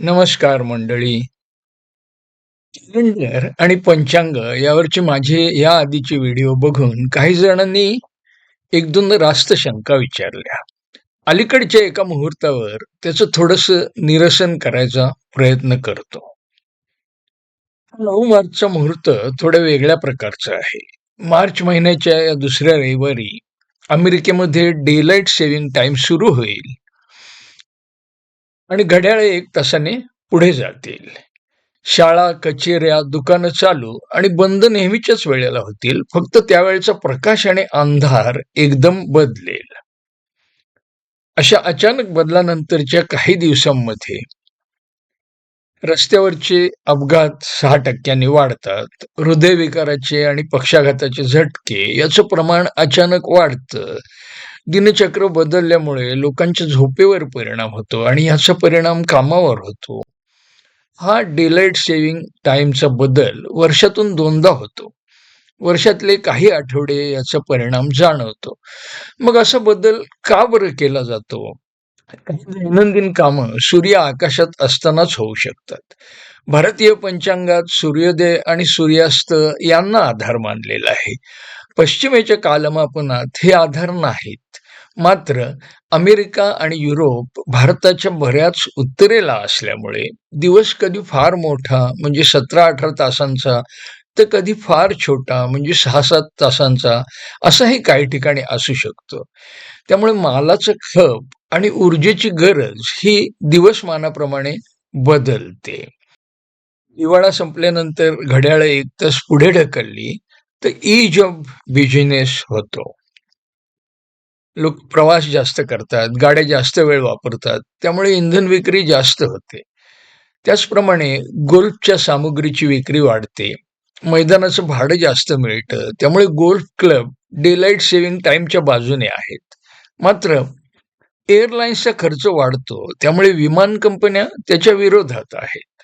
नमस्कार मंडळी. कॅलेंडर आणि पंचांग यावरचे माझे या आधीचे व्हिडिओ बघून काही जणांनी एक दोन रास्त शंका विचारल्या. अलीकडच्या एका मुहूर्तावर त्याचं थोडस निरसन करायचा प्रयत्न करतो. नऊ मार्चचा मुहूर्त थोड्या वेगळ्या प्रकारचा आहे. मार्च महिन्याच्या या दुसऱ्या रविवारी अमेरिकेमध्ये डेलाईट सेव्हिंग टाइम सुरू होईल. आणि घड्याळ एक तासाने पुढे जातील. शाळा कचेऱ्या दुकानं चालू आणि बंद नेहमीच्याच वेळेला होतील. फक्त त्यावेळेचा प्रकाश आणि अंधार एकदम बदलेल. अशा अचानक बदलानंतरच्या काही दिवसांमध्ये रस्त्यावरचे अपघात सहा टक्क्यांनी वाढतात. हृदयविकाराचे आणि पक्षाघाताचे झटके याचं प्रमाण अचानक वाढतं. दिनचक्र बदलल्यामुळे लोकांच्या झोपेवर परिणाम होतो आणि याचा परिणाम कामावर होतो. हा डेलाईट सेव्हिंग टाइमचा बदल वर्षातून दोनदा होतो. वर्षातले काही आठवडे याचा परिणाम जाणवतो. मग असा बदल का बरं केला जातो? दैनंदिन कामं सूर्य आकाशात असतानाच होऊ शकतात. भारतीय पंचांगात सूर्योदय आणि सूर्यास्त यांना आधार मानलेला आहे. पश्चिमेच्या कालमापनात हे आधार नाहीत. मात्र अमेरिका आणि युरोप भारताच्या बऱ्याच उत्तरेला असल्यामुळे दिवस कधी फार मोठा म्हणजे सतरा अठरा तासांचा तर कधी फार छोटा म्हणजे सहा सात तासांचा असाही काही ठिकाणी असू शकतो. त्यामुळे मालाचं खप आणि ऊर्जेची गरज ही दिवसमानाप्रमाणे बदलते. हिवाळा संपल्यानंतर घड्याळ एक तास पुढे ढकलली तर ईज ऑफ बिझनेस होतो. लोक प्रवास जास्त करतात गाड्या जास्त वेळ वापरतात त्यामुळे इंधन विक्री जास्त होते. त्याचप्रमाणे गोल्फच्या सामुग्रीची विक्री वाढते. मैदानाचं भाडं जास्त मिळतं त्यामुळे गोल्फ क्लब डेलाईट सेव्हिंग टाइमच्या बाजूने आहेत. मात्र एअरलाइन्सचा खर्च वाढतो त्यामुळे विमान कंपन्या त्याच्या विरोधात आहेत.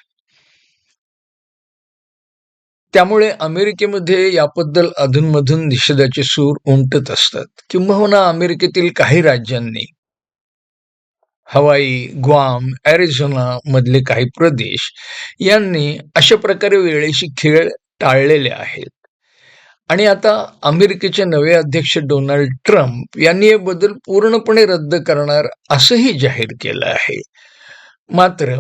त्यामुळे अमेरिकेमध्ये याबद्दल अधूनमधून निषेधाचे सूर उमटत असतात. किंबहुना अमेरिकेतील काही राज्यांनी हवाई ग्वाम ॲरिझोना मधले काही प्रदेश यांनी अशा प्रकारे वेळेशी खेळ टाळलेले आहेत. आणि आता अमेरिकेचे नवे अध्यक्ष डोनाल्ड ट्रम्प यांनी हे बदल पूर्णपणे रद्द करणार असंही जाहीर केलं आहे. मात्र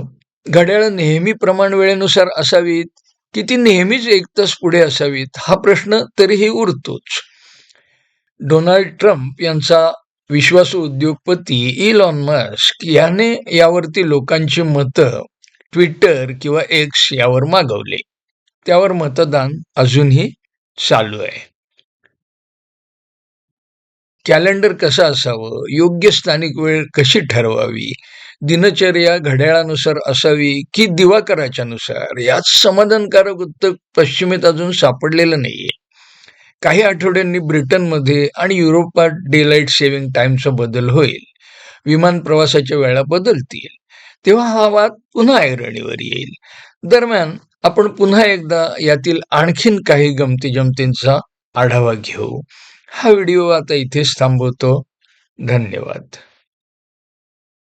घड्याळ नेहमी प्रमाण वेळेनुसार असावीत की ती नेहमीच एक तास पुढे असावीत हा प्रश्न तरीही उरतोच. डोनाल्ड ट्रम्प यांचा विश्वासू उद्योगपती इलॉन मस्क याने यावरती लोकांची मतं ट्विटर किंवा एक्स यावर मागवले. त्यावर मतदान अजूनही चालू आहे. कॅलेंडर कसं असावं? योग्य स्थानिक वेळ कशी ठरवावी? दिनचर्या घड्याळानुसार असावी की दिवाकराच्या नुसार यात समाधानकारक उत्तर पश्चिमेत अजून सापडलेलं नाहीये. काही आठवड्यांनी ब्रिटनमध्ये आणि युरोपात डेलाईट सेव्हिंग टाइमचा बदल होईल. विमान प्रवासाच्या वेळा बदलतील. तेव्हा हा वाद पुन्हा ऐरणीवर येईल. दरम्यान आपण पुन्हा एकदा यातील आणखीन काही गमती जमतींचा आढावा घेऊ. हा व्हिडिओ आता इथेच थांबवतो. धन्यवाद.